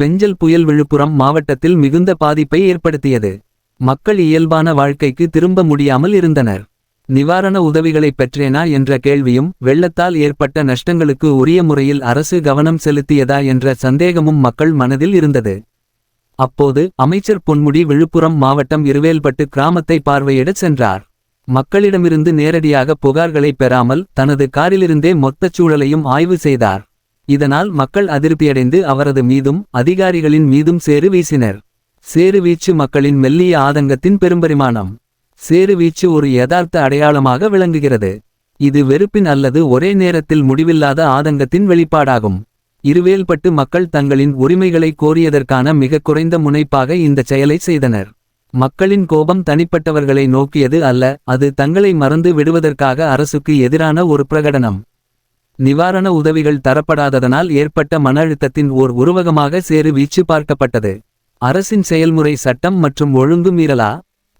பெஞ்சல் புயல் விழுப்புரம் மாவட்டத்தில் மிகுந்த பாதிப்பை ஏற்படுத்தியது. மக்கள் இயல்பான வாழ்க்கைக்கு திரும்ப முடியாமல் இருந்தனர். நிவாரண உதவிகளை பெற்றேனா என்ற கேள்வியும் வெள்ளத்தால் ஏற்பட்ட நஷ்டங்களுக்கு உரிய முறையில் அரசு கவனம் செலுத்தியதா என்ற சந்தேகமும் மக்கள் மனதில் இருந்தது. அப்போது அமைச்சர் பொன்முடி விழுப்புரம் மாவட்டம் இருவேல்பட்டு கிராமத்தை பார்வையிடச் சென்றார். மக்களிடமிருந்து நேரடியாக புகார்களை பெறாமல் தனது காரிலிருந்தே மொத்தச் சூழலையும் ஆய்வு செய்தார். இதனால் மக்கள் அதிருப்தியடைந்து அவரது மீதும் அதிகாரிகளின் மீதும் சேறு வீசினர். சேறு வீச்சு மக்களின் மெல்லிய ஆதங்கத்தின் பெரும்பரிமாணம். சேறு வீச்சு ஒரு யதார்த்த அடையாளமாக விளங்குகிறது. இது வெறுப்பின் அல்லது ஒரே நேரத்தில் முடிவில்லாத ஆதங்கத்தின் வெளிப்பாடாகும். இருவேல்பட்டு மக்கள் தங்களின் உரிமைகளை கோரியதற்கான மிக குறைந்த முனைப்பாக இந்த செயலை செய்தனர். மக்களின் கோபம் தனிப்பட்டவர்களை நோக்கியது அல்ல அது தங்களை மறந்து விடுவதற்காக அரசுக்கு எதிரான ஒரு பிரகடனம். நிவாரண உதவிகள் தரப்படாததனால் ஏற்பட்ட மன அழுத்தத்தின் ஓர் உருவகமாக சேறு வீச்சு பார்க்கப்பட்டது. அரசின் செயல்முறை சட்டம் மற்றும் ஒழுங்கு மீறலா?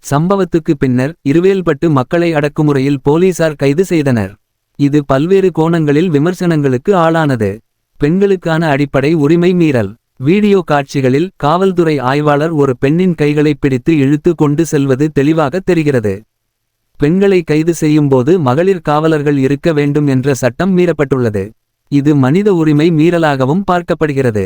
சம்பவத்துக்கு பின்னர் இருவேல்பட்டு மக்களை அடக்குமுறையில் போலீசார் கைது செய்தனர். இது பல்வேறு கோணங்களில் விமர்சனங்களுக்கு ஆளானது. பெண்களுக்கான அடிப்படை உரிமை மீறல். வீடியோ காட்சிகளில் காவல்துறை ஆய்வாளர் ஒரு பெண்ணின் கைகளை பிடித்து இழுத்து கொண்டு செல்வது தெளிவாக தெரிகிறது. பெண்களை கைது செய்யும்போது மகளிர் காவலர்கள் இருக்க வேண்டும் என்ற சட்டம் மீறப்பட்டுள்ளது. இது மனித உரிமை மீறலாகவும் பார்க்கப்படுகிறது.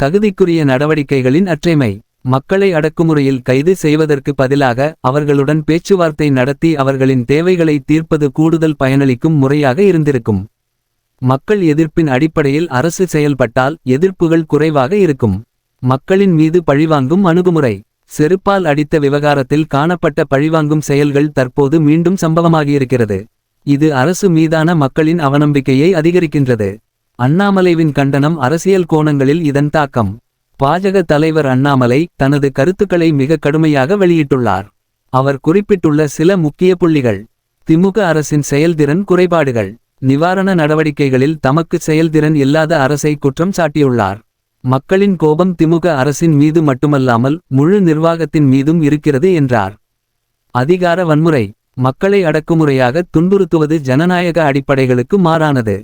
தகுதிக்குரிய நடவடிக்கைகளின் அற்றைமை. மக்களை அடக்குமுறையில் கைது செய்வதற்கு பதிலாக அவர்களுடன் பேச்சுவார்த்தை நடத்தி அவர்களின் தேவைகளை தீர்ப்பது கூடுதல் பயனளிக்கும் முறையாக இருந்திருக்கும். மக்கள் எதிர்ப்பின் அடிப்படையில் அரசு செயல்பட்டால் எதிர்ப்புகள் குறைவாக இருக்கும். மக்களின் மீது பழிவாங்கும் அணுகுமுறை. செருப்பால் அடித்த விவகாரத்தில் காணப்பட்ட பழிவாங்கும் செயல்கள் தற்போது மீண்டும் சம்பவமாகியிருக்கிறது. இது அரசு மீதான மக்களின் அவநம்பிக்கையை அதிகரிக்கின்றது. அண்ணாமலைவின் கண்டனம் அரசியல் கோணங்களில் இதன் தாக்கம். பாஜக தலைவர் அண்ணாமலை தனது கருத்துக்களை மிக கடுமையாக வெளியிட்டுள்ளார். அவர் குறிப்பிட்டுள்ள சில முக்கிய புள்ளிகள். திமுக அரசின் செயல்திறன் குறைபாடுகள். நிவாரண நடவடிக்கைகளில் தமக்கு செயல்திறன் இல்லாத அரசை குற்றம் சாட்டியுள்ளார். மக்களின் கோபம் திமுக அரசின் மீது மட்டுமல்லாமல் முழு நிர்வாகத்தின் மீதும் இருக்கிறது என்றார். அதிகார வன்முறை மக்களை அடக்குமுறையாக துன்புறுத்துவது ஜனநாயக அடிப்படைகளுக்கு மாறானது.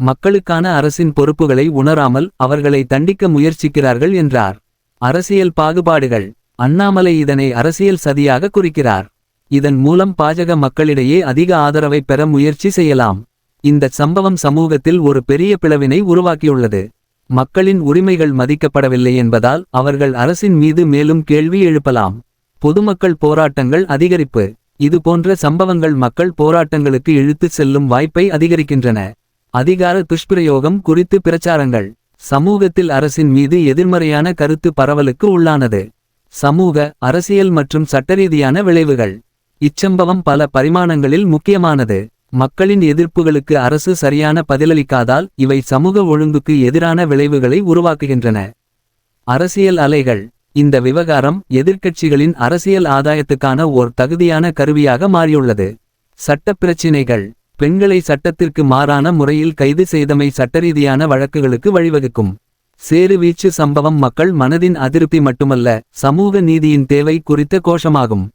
மக்களுக்கான அரசின் பொறுப்புகளை உணராமல் அவர்களை தண்டிக்க முயற்சிக்கிறார்கள் என்றார். அரசியல் பாகுபாடுகள் அண்ணாமலை இதனை அரசியல் சதியாக குறிக்கிறார். இதன் மூலம் பாஜக மக்களிடையே அதிக ஆதரவை பெற முயற்சி செய்யலாம். இந்த சம்பவம் சமூகத்தில் ஒரு பெரிய பிளவினை உருவாக்கியுள்ளது. மக்களின் உரிமைகள் மதிக்கப்படவில்லை என்பதால் அவர்கள் அரசின் மீது மேலும் கேள்வி எழுப்பலாம். பொதுமக்கள் போராட்டங்கள் அதிகரிப்பு. இது போன்ற சம்பவங்கள் மக்கள் போராட்டங்களுக்கு இழுத்துச் செல்லும் வாய்ப்பை அதிகரிக்கின்றன. அதிகார துஷ்பிரயோகம் குறித்து பிரச்சாரங்கள். சமூகத்தில் அரசின் மீது எதிர்மறையான கருத்து பரவலுக்கு உள்ளானது. சமூக அரசியல் மற்றும் சட்டரீதியான விளைவுகள். இச்சம்பவம் பல பரிமாணங்களில் முக்கியமானது. மக்களின் எதிர்ப்புகளுக்கு அரசு சரியான பதிலளிக்காதால் இவை சமூக ஒழுங்குக்கு எதிரான விளைவுகளை உருவாக்குகின்றன. அரசியல் அலைகள். இந்த விவகாரம் எதிர்க்கட்சிகளின் அரசியல் ஆதாயத்துக்கான ஓர் தகுதியான கருவியாக மாறியுள்ளது. சட்டப் பிரச்சினைகள். பெண்களை சட்டத்திற்கு மாறான முறையில் கைது செய்தமை சட்டரீதியான வழக்குகளுக்கு வழிவகுக்கும். சேறு வீச்சு சம்பவம் மக்கள் மனதின் அதிருப்தி மட்டுமல்ல சமூக நீதியின் தேவை குறித்த கோஷமாகும்.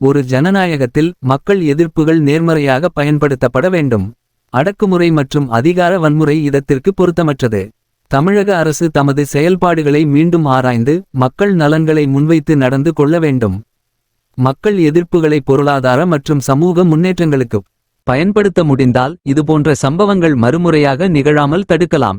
ஒரு ஜனநாயகத்தில் மக்கள் எதிர்ப்புகள் நேர்மறையாக பயன்படுத்தப்பட வேண்டும். அடக்குமுறை மற்றும் அதிகார வன்முறை இதத்திற்கு பொருத்தமற்றது. தமிழக அரசு தமது செயல்பாடுகளை மீண்டும் ஆராய்ந்து மக்கள் நலன்களை முன்வைத்து நடந்து கொள்ள வேண்டும். மக்கள் எதிர்ப்புகளை பொருளாதார மற்றும் சமூக முன்னேற்றங்களுக்கு பயன்படுத்த முடிந்தால் இதுபோன்ற சம்பவங்கள் மறுமுறையாக நிகழாமல் தடுக்கலாம்.